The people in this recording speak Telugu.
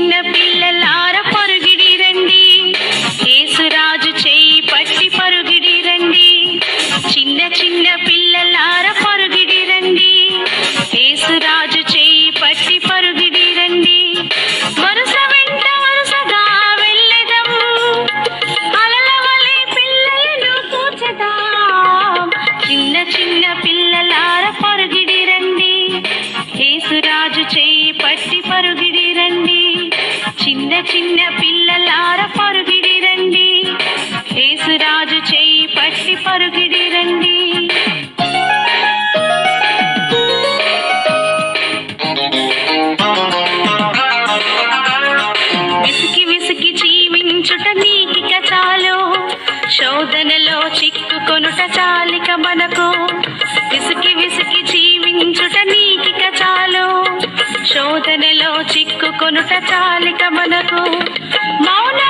చిన్న పిల్లలార చిన్న చిన్న పిల్లలార పరుగిడి రండి యేసురాజు చేయి పట్టి పరుగిడి రండి విసికి విసికి జీవించుట నీకిక చాలు. శోధనలో చిక్కుకొనుట చాలిక మనకు చిక్కు కొనుట చాలిక మనకు. మౌన